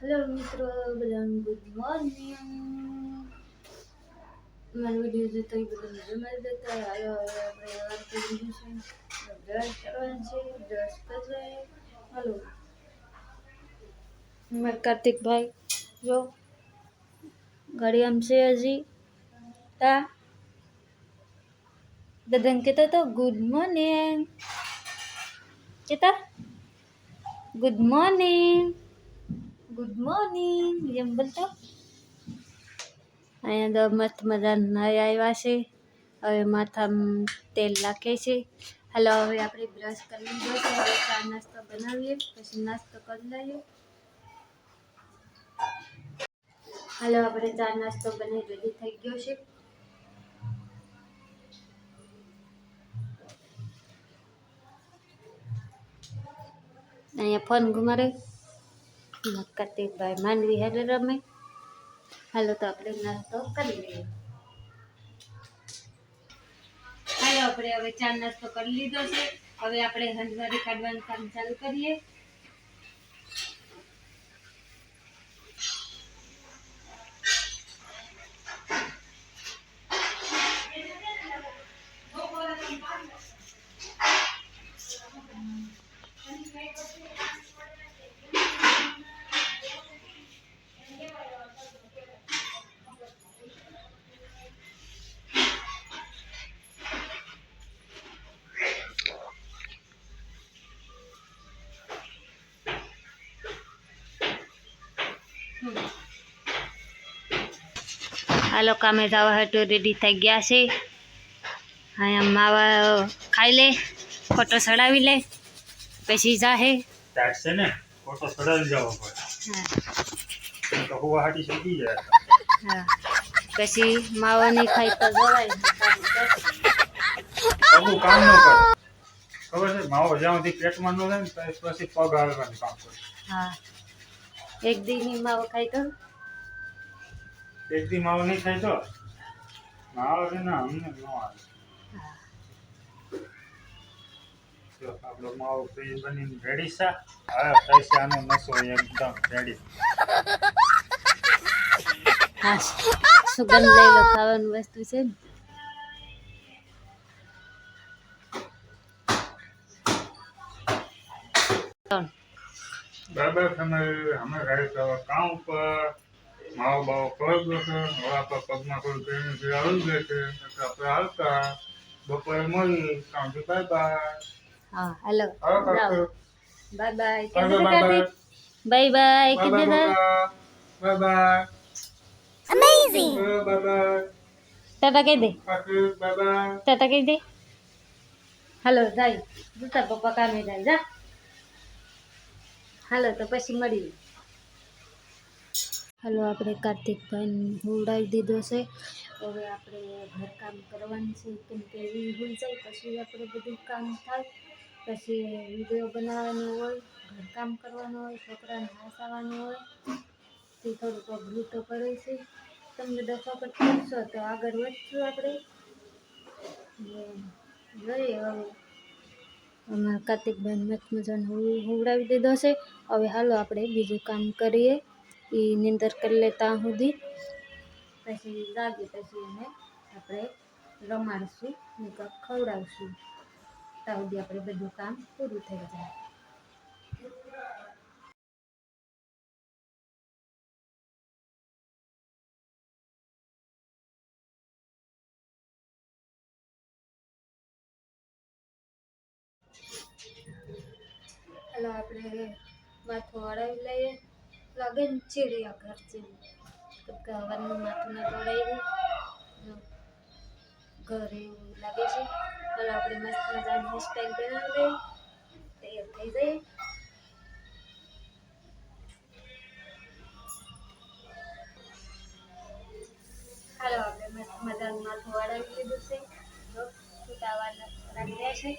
Hello મિત્રો બધાને good morning મારો વીડિયો જોતો એ બધાને જમાઈ દેતા હાલો હવે આપણે વાર કરી દીધું છે બ્રશ કરવાનું છે બ્રશ કરી હાલો મારા કાર્તિકભાઈ જો ગાડી આમ છે હજી તા બધાને કહેતા તો ગુડ મોર્નિંગ કહેતા ગુડ મોર્નિંગ ગુડ મોર્નિંગ એમ બોલતો અહીંયા તો મસ્ત મજાના નાઈ આવ્યા છે. હવે માથા તેલ નાખે છે. હાલો, હવે આપણે બ્રશ કરી લીધો છે હવે ચા નાસ્તો બનાવીએ, પછી નાસ્તો કરી લઈએ. હાલો, આપણે ચા નાસ્તો બની રેડી થઈ ગયો છે. અહીંયા ફોન ઘુમારે કાર્તિકભાઈ માંડવી હારે રમે. હાલો તો આપણે નાસ્તો કરી લઈએ. હાલો, આપણે હવે ચા નાસ્તો કરી લીધો છે. હવે આપણે હંજવારી કાઢવાનું કામ ચાલુ કરીએ. હાલો કામે જવા હતો રેડી થઈ ગયા છે. અહીંયા માવા ખાઈ લે ફોટો ચડાવી લે પછી જાહે. છે ને? ફોટો ચડાવી જવો પડે તો ગુવાહાટી શીખી જાય હા. પછી માવા નહીં ખાઈ તો જવાય. પગું કામ ન કરે. ખબર છે માવો જ્યાં સુધી પેટમાં ન જાય ને પછી પગ હાલવાનું કામ કરે. હા. એક દીની માવો ખાઈ તો? એક દી માવો નહીં ખાય તો? માવો છે ને અમને ન આવે. આપણો માવો ફ્રીજ બનીને રેડી છે. હવે પૈસાનો નસો એકદમ રેડી હા સુગંધ લઈ લો ખાવાનું વસ્તુ છે ત્રણ. બરાબર? તમે અમે રહે તો કામ ઉપર? માવો બાવો કરી દો છે હવે આપણે પગમાં થોડું ટ્રેનિંગ આવી જાય છે. એટલે આપણે હાલતા. બપોરે મળી કામથી બાય બાય. હા hello. Bye bye. Bye bye bye. Bye bye. Bye amazing bye bye. Tata કહી દે. Bye bye. ટાટા કહી દે. હેલો જાય. જૂતા પપ્પા કામે જાય. જા. હાલો, તો પછી મળીએ. હાલો, આપણે કાર્તિકભાઈને હુવડાવી દીધો છે. હવે આપણે ઘરકામ કરવાનું છે, કેમ કે એ હોઈ જાય, પછી આપણે બધું કામ થાય. પછી વીડિયો બનાવવાનો હોય ઘરકામ કરવાનું હોય, છોકરાને હસાવવાનું હોય, તે થોડુંક અઘરું તો પડે છે. તમને દફા પર કરશો તો આગળ વધશું આપણે. જોઈએ હવે. અમારા કાર્તિકબેન મસ્ત મજાનો હુવડાવી દીધો છે. હવે હાલો આપણે બીજું કામ કરીએ. એ નિંદર કરી લે ત્યાં સુધી પછી જાગે પછી એને આપણે રમાડશું ને ખવડાવશું. ત્યાં સુધી આપણે બધું કામ પૂરું થઈ જાય. ચાલો આપણે માથું વળાવી લઈએ. લાગે ને ચીડિયા ઘર જેવું. કે માથું ન જો, ઘર એવું લાગે છે. ચાલો આપણે મસ્ત મજાની હેરસ્ટાઈલ બનાવી લઈએ. તૈયાર થઈ જઈએ. હાલો આપણે મસ્ત મજાનું માથું વળાવી લીધું છે. છૂટા વાળ છે.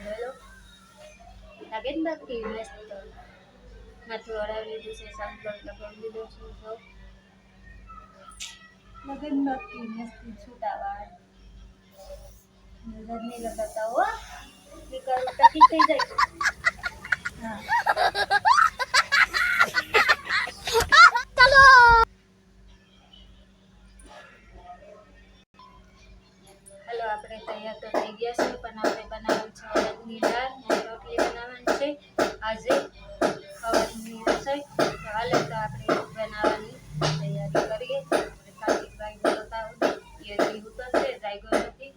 હેલો. લાગે ને બાકી મસ્ત માથું વળાવી લીધું છે સાંભળ લગાવી લીધો છે જો લગન બાકી મસ્ત છૂટા વાળ નજર નહીં લગાતા હો નીકળ તકી થઈ જાય હા છે તો હાલે તો આપણે બનાવવાની તૈયારી કરીએ. કાર્તિકભાઈ બોલતા હોય એ હજી ઉતો છે જાગ્યો નથી.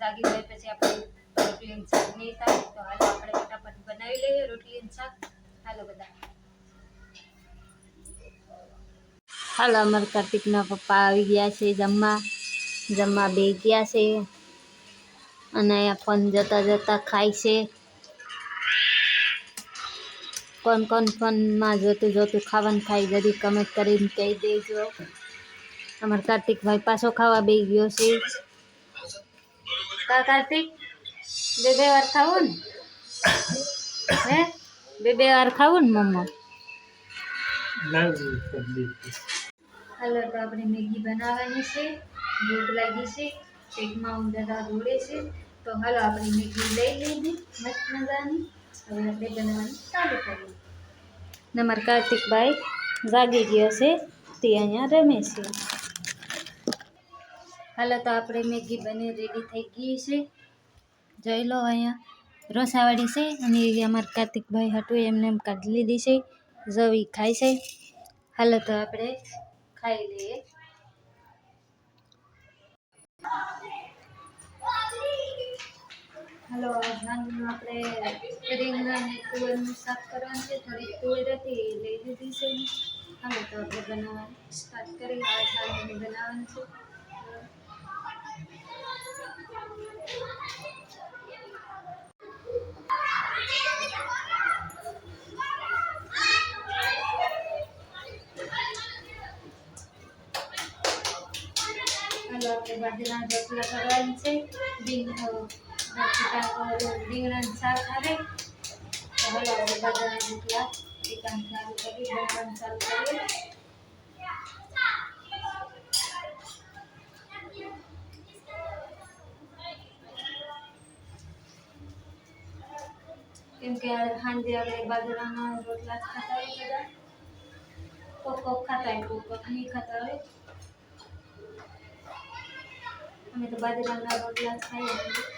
જાગી જાય પછી આપણે રોટલી અને શાક નહીં થાય. તો હાલો આપણે ફટાફટ બનાવી લઈએ રોટલી અને શાક. હાલો બધા. હાલો અમારા કાર્તિકના પપ્પા આવી ગયા છે જમવા. જમવા બે ગયા છે. અને ફોન જતા જતા ખાય છે. કોણ કોણ ફોનમાં જોતું જોતું ખાવાનું ખાઈ જરી કમેન્ટ કરીને કહી દેજો. અમાર કાર્તિકભાઈ પાછો ખાવા બે ગયો છે. કા કાર્તિક? બે બે વાર ખાવું ને? હે? બે બે વાર ખાવું ને મમ્મા? હાલો તો આપણે મેગી બનાવવાની છે. ભૂખ લાગી છે. પેટમાં ઉંદરા દોડે છે. તો હાલો આપણે મેગી લઈ લીધી મસ્ત મજાની. હવે આપણે કાર્તિકભાઈ જાગી ગયો છે, તે અહીંયા રમે છે. હાલો તો આપણે મેગી બની રેડી થઈ ગઈ છે. જોઈ લો અહીંયા, રસાવાળી છે અને અમારા કાર્તિકભાઈ હતું, એમને એમ કાઢી લીધી છે જવી ખાય છે. હાલો તો આપણે ખાઈ લઈએ. હાલો સાંજનું આપણે રીંગણા અને તુવેરનું શાક કરવાનું છે. થોડીક તુવેર હતી લઈ દીધી છે હવે તો આપણે બનાવવાનું સ્ટાર્ટ કરી આ શાક બનાવવાનું છે. આપણે બાજરાના રોટલા કરવાની છે. રીંગ રીંગણાનું શાક આવે તો હાલો આપણે બાજરાના રોટલા એ કામ ચાલુ કરી બનાવવાનું ચાલુ કરીએ કેમ કે સાંજે આપણે બાજરાના રોટલા જ ખાતા હોય બધા કોક કોક ખાતા હોય કોક કોક નહીં ખાતા હોય અમે તો બાજરાના રોટલા જ ખાઈએ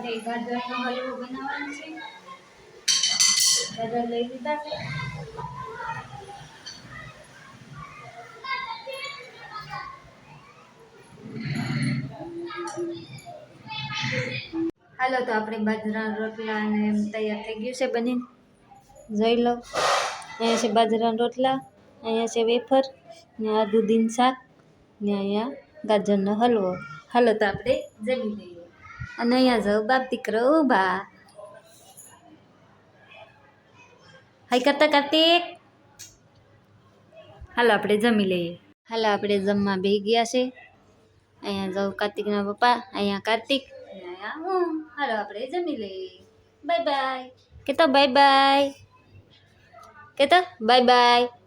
આપણે ગાજરનો હલવો બનાવવાનો છે. ગાજર લઈ લીધા છે. હાલો, તો આપણે બાજરાના રોટલા અને તૈયાર થઈ ગયું છે બનીને જોઈ લો. અહીંયા છે બાજરાના રોટલા, અહીંયા છે વેફર, ને આ દૂધીન શાક, ને અહીંયા ગાજરનો હલવો. હાલો, તો આપણે જમી લઈએ. અને અહીંયા જાઓ બાપ દીકરો ઊભા હાઈ કરતા કાર્તિક હાલો આપણે જમી લઈએ હાલો આપણે જમવા બેસી ગયા છે અહીંયા જાઉં કાર્તિકના પપ્પા અહીંયા કાર્તિક અને અહીંયા હું હાલો આપણે જમી લઈએ બાય બાય કે તો બાય બાય કે તો બાય બાય